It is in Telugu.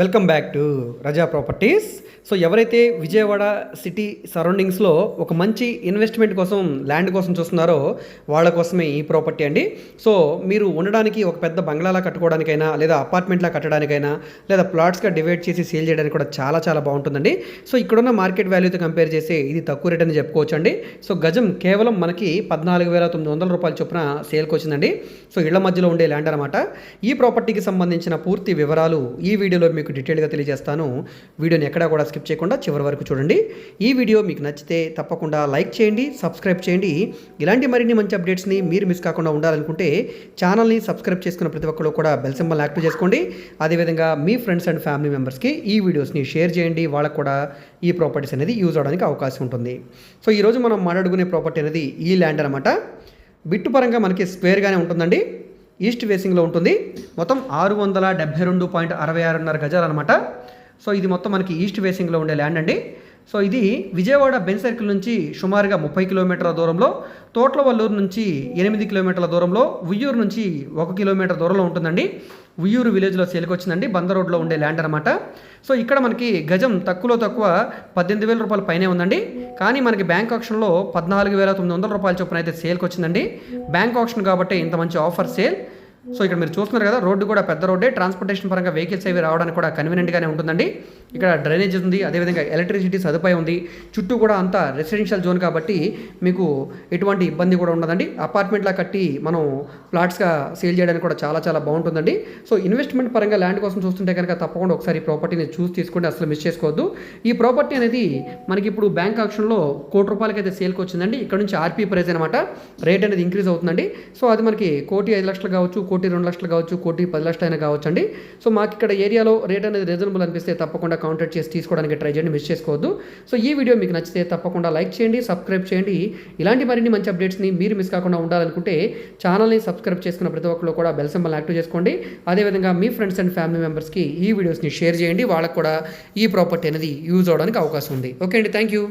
Welcome back to Raza properties so ఎవరైతే విజయవాడ సిటీ సరౌండింగ్స్లో ఒక మంచి ఇన్వెస్ట్మెంట్ కోసం ల్యాండ్ కోసం చూస్తున్నారో వాళ్ళ కోసమే ఈ ప్రాపర్టీ అండి. సో మీరు ఉండడానికి ఒక పెద్ద బంగ్లాలా కట్టుకోవడానికైనా లేదా అపార్ట్మెంట్లా కట్టడానికైనా లేదా ప్లాట్స్గా డివైడ్ చేసి సేల్ చేయడానికి కూడా చాలా చాలా బాగుంటుందండి. సో ఇక్కడున్న మార్కెట్ వాల్యూతో కంపేర్ చేసి ఇది తక్కువ రేట్ అని చెప్పుకోవచ్చు అండి సో గజం కేవలం మనకి పద్నాలుగు వేల తొమ్మిది వందల రూపాయల చొప్పున సేల్కి వచ్చిందండి. సో ఇళ్ళ మధ్యలో ఉండే ల్యాండ్ అనమాట ఈ ప్రాపర్టీకి సంబంధించిన పూర్తి వివరాలు ఈ వీడియోలో మీకు డీటెయిల్గా తెలియజేస్తాను. వీడియోని ఎక్కడా కూడా స్కిప్ చేయకుండా చివరి వరకు చూడండి. ఈ వీడియో మీకు నచ్చితే తప్పకుండా లైక్ చేయండి సబ్స్క్రైబ్ చేయండి. ఇలాంటి మరిన్ని మంచి అప్డేట్స్ని మీరు మిస్ కాకుండా ఉండాలనుకుంటే ఛానల్ని సబ్స్క్రైబ్ చేసుకున్న ప్రతి ఒక్కరు కూడా బెల్ సింబల్ యాక్టివ్ చేసుకోండి. అదేవిధంగా మీ ఫ్రెండ్స్ అండ్ ఫ్యామిలీ మెంబర్స్కి ఈ వీడియోస్ని షేర్ చేయండి. వాళ్ళకు కూడా ఈ ప్రాపర్టీస్ అనేది యూజ్ అవడానికి అవకాశం ఉంటుంది. సో ఈరోజు మనం మాట్లాడుకునే ప్రాపర్టీ అనేది ఈ ల్యాండ్ అనమాట బిట్టు పరంగా మనకి స్క్వేర్గానే ఉంటుందండి. ఈస్ట్ వేసింగ్లో ఉంటుంది. మొత్తం ఆరు వందల డెబ్బై రెండు పాయింట్ అరవై ఆరున్నర గజాలు అనమాట సో ఇది మొత్తం మనకి ఈస్ట్ వేసింగ్లో ఉండే ల్యాండ్ అండి. సో ఇది విజయవాడ బెన్ సర్కిల్ నుంచి సుమారుగా ముప్పై కిలోమీటర్ల దూరంలో తోట్లవల్లూరు నుంచి ఎనిమిది కిలోమీటర్ల దూరంలో ఉయ్యూరు నుంచి ఒక కిలోమీటర్ దూరంలో ఉంటుందండి. ఉయ్యూరు విలేజ్లో సేల్కి వచ్చిందండి బంద రోడ్లో ఉండే ల్యాండ్ అనమాట సో ఇక్కడ మనకి గజం తక్కువలో తక్కువ పద్దెనిమిది వేల రూపాయల పైనే ఉందండి. కానీ మనకి బ్యాంక్ ఆప్షన్లో పద్నాలుగు వేల తొమ్మిది వందల రూపాయల చొప్పున అయితే సేల్కి వచ్చిందండి బ్యాంక్ ఆప్షన్ కాబట్టి ఇంత మంచి ఆఫర్ సేల్. సో ఇక్కడ మీరు చూస్తున్నారు కదా రోడ్డు కూడా పెద్ద రోడ్డే. ట్రాన్స్పోర్టేషన్ పరంగా వెహికల్స్ అవి రావడానికి కూడా కన్వీనియంట్గానే ఉంటుందండి. ఇక్కడ డ్రైనేజ్ ఉంది అదేవిధంగా ఎలక్ట్రిసిటీ సదుపాయం ఉంది. చుట్టూ కూడా అంతా రెసిడెన్షియల్ జోన్ కాబట్టి మీకు ఎటువంటి ఇబ్బంది కూడా ఉండదండి. అపార్ట్మెంట్లా కట్టి మనం ప్లాట్స్గా సేల్ చేయడానికి కూడా చాలా చాలా బాగుంటుందండి. సో ఇన్వెస్ట్మెంట్ పరంగా ల్యాండ్ కోసం చూస్తుంటే కనుక తప్పకుండా ఒకసారి ప్రాపర్టీని చూసి తీసుకోండి అసలు మిస్ చేసుకోవద్దు. ఈ ప్రాపర్టీ అనేది మనకి ఇప్పుడు బ్యాంక్ ఆప్షన్లో కోటి రూపాయలకి అయితే సేల్కి వచ్చిందండి. ఇక్కడ నుంచి ఆర్పీ ప్రైస్ అనమాట రేట్ అనేది ఇంక్రీజ్ అవుతుందండి. సో అది మనకి కోటి ఐదు లక్షలు కావచ్చు కోటి రెండు లక్షలు కావచ్చు కోటి పది లక్షలు అయినా కావచ్చు అండి సో మాకు ఇక్కడ ఏరియాలో రేట్ అనేది రీజనబుల్ అనిపిస్తే తప్పకుండా కౌంటర్ చేసి తీసుకోవడానికి ట్రై చేయండి మిస్ చేసుకోవద్దు. సో ఈ వీడియో మీకు నచ్చితే తప్పకుండా లైక్ చేయండి సబ్స్క్రైబ్ చేయండి. ఇలాంటి మరిన్ని మంచి అప్డేట్స్ని మీరు మిస్ కాకుండా ఉండాలనుకుంటే ఛానల్ని సబ్స్క్రైబ్ చేసుకున్న ప్రతి ఒక్కరు కూడా బెల్ సింబల్ యాక్టివ్ చేసుకోండి. అదేవిధంగా మీ ఫ్రెండ్స్ అండ్ ఫ్యామిలీ మెంబర్స్కి ఈ వీడియోస్ని షేర్ చేయండి. వాళ్ళకు కూడా ఈ ప్రాపర్టీ అనేది యూజ్ అవడానికి అవకాశం ఉంది. ఓకే అండి థ్యాంక్ యూ.